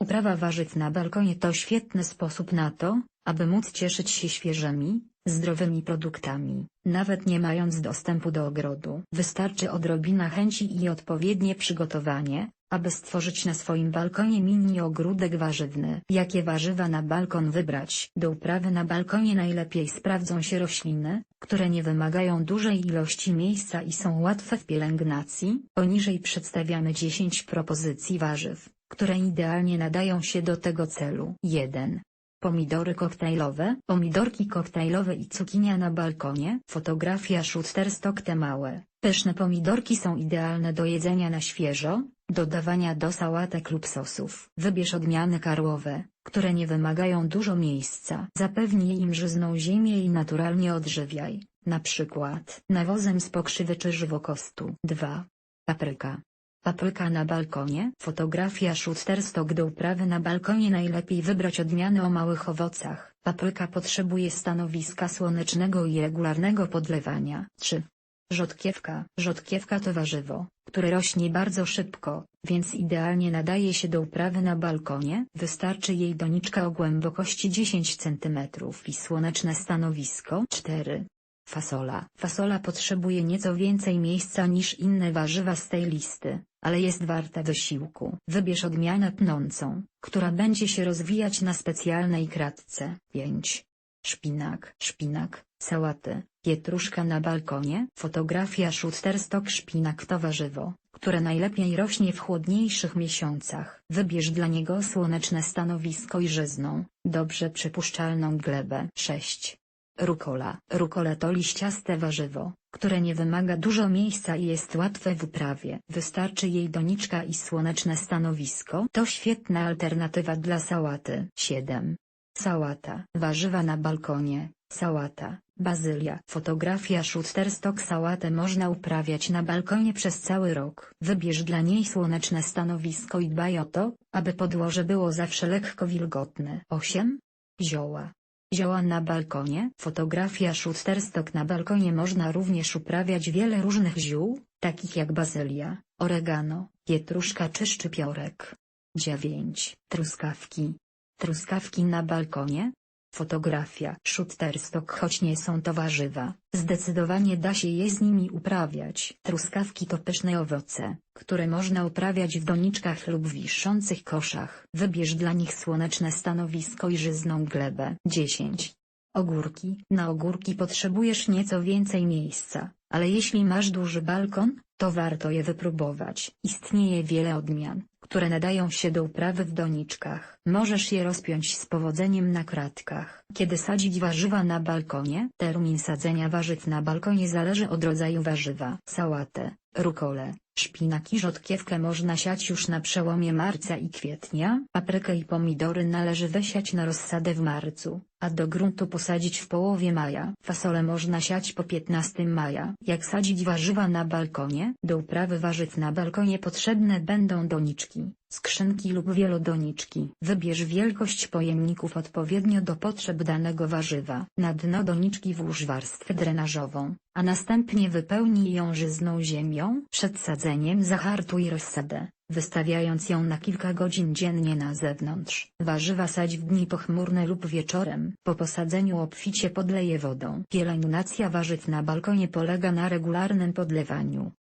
Uprawa warzyw na balkonie to świetny sposób na to, aby móc cieszyć się świeżymi, zdrowymi produktami, nawet nie mając dostępu do ogrodu. Wystarczy odrobina chęci i odpowiednie przygotowanie, aby stworzyć na swoim balkonie mini ogródek warzywny. Jakie warzywa na balkon wybrać? Do uprawy na balkonie najlepiej sprawdzą się rośliny, które nie wymagają dużej ilości miejsca i są łatwe w pielęgnacji. Poniżej przedstawiamy 10 propozycji warzyw, które idealnie nadają się do tego celu. 1. Pomidory koktajlowe, pomidorki koktajlowe i cukinia na balkonie. Fotografia Shutterstock te małe, pyszne pomidorki są idealne do jedzenia na świeżo, dodawania do sałatek lub sosów. Wybierz odmiany karłowe, które nie wymagają dużo miejsca. Zapewnij im żyzną ziemię i naturalnie odżywiaj, na przykład nawozem z pokrzywy czy żywokostu. 2. Papryka. Papryka na balkonie. Fotografia Shutterstock do uprawy na balkonie najlepiej wybrać odmiany o małych owocach. Papryka potrzebuje stanowiska słonecznego i regularnego podlewania. 3. Rzodkiewka. Rzodkiewka to warzywo, które rośnie bardzo szybko, więc idealnie nadaje się do uprawy na balkonie. Wystarczy jej doniczka o głębokości 10 cm i słoneczne stanowisko. 4. Fasola. Fasola potrzebuje nieco więcej miejsca niż inne warzywa z tej listy, ale jest warta wysiłku. Wybierz odmianę tnącą, która będzie się rozwijać na specjalnej kratce. 5. Szpinak. Szpinak, sałaty, pietruszka na balkonie. Fotografia Shutterstock Szpinak to warzywo, które najlepiej rośnie w chłodniejszych miesiącach. Wybierz dla niego słoneczne stanowisko i żyzną, dobrze przypuszczalną glebę. 6. Rukola. Rukola to liściaste warzywo, które nie wymaga dużo miejsca i jest łatwe w uprawie. Wystarczy jej doniczka i słoneczne stanowisko. To świetna alternatywa dla sałaty. 7. Sałata. Warzywa na balkonie. Sałata, bazylia. Fotografia Shutterstock Sałatę można uprawiać na balkonie przez cały rok. Wybierz dla niej słoneczne stanowisko i dbaj o to, aby podłoże było zawsze lekko wilgotne. 8. Zioła. Zioła na balkonie. Fotografia Shutterstock na balkonie można również uprawiać wiele różnych ziół, takich jak bazylia, oregano, pietruszka czy szczypiorek. 9. Truskawki. Truskawki na balkonie? Fotografia Shutterstock choć nie są to warzywa, zdecydowanie da się je z nimi uprawiać. Truskawki to pyszne owoce, które można uprawiać w doniczkach lub wiszących koszach. Wybierz dla nich słoneczne stanowisko i żyzną glebę. 10. Ogórki. Na ogórki potrzebujesz nieco więcej miejsca, ale jeśli masz duży balkon, to warto je wypróbować. Istnieje wiele odmian, które nadają się do uprawy w doniczkach. Możesz je rozpiąć z powodzeniem na kratkach. Kiedy sadzić warzywa na balkonie? Termin sadzenia warzyw na balkonie zależy od rodzaju warzywa. Sałatę, rukole, szpinak i rzodkiewkę można siać już na przełomie marca i kwietnia. Paprykę i pomidory należy wysiać na rozsadę w marcu, a do gruntu posadzić w połowie maja. Fasolę można siać po 15 maja. Jak sadzić warzywa na balkonie? Do uprawy warzyw na balkonie potrzebne będą doniczki, skrzynki lub wielodoniczki. Wybierz wielkość pojemników odpowiednio do potrzeb danego warzywa. Na dno doniczki włóż warstwę drenażową, a następnie wypełnij ją żyzną ziemią. Przed sadzeniem zahartuj rozsadę, wystawiając ją na kilka godzin dziennie na zewnątrz. Warzywa sadź w dni pochmurne lub wieczorem. Po posadzeniu obficie podleje wodą. Pielęgnacja warzyw na balkonie polega na regularnym podlewaniu,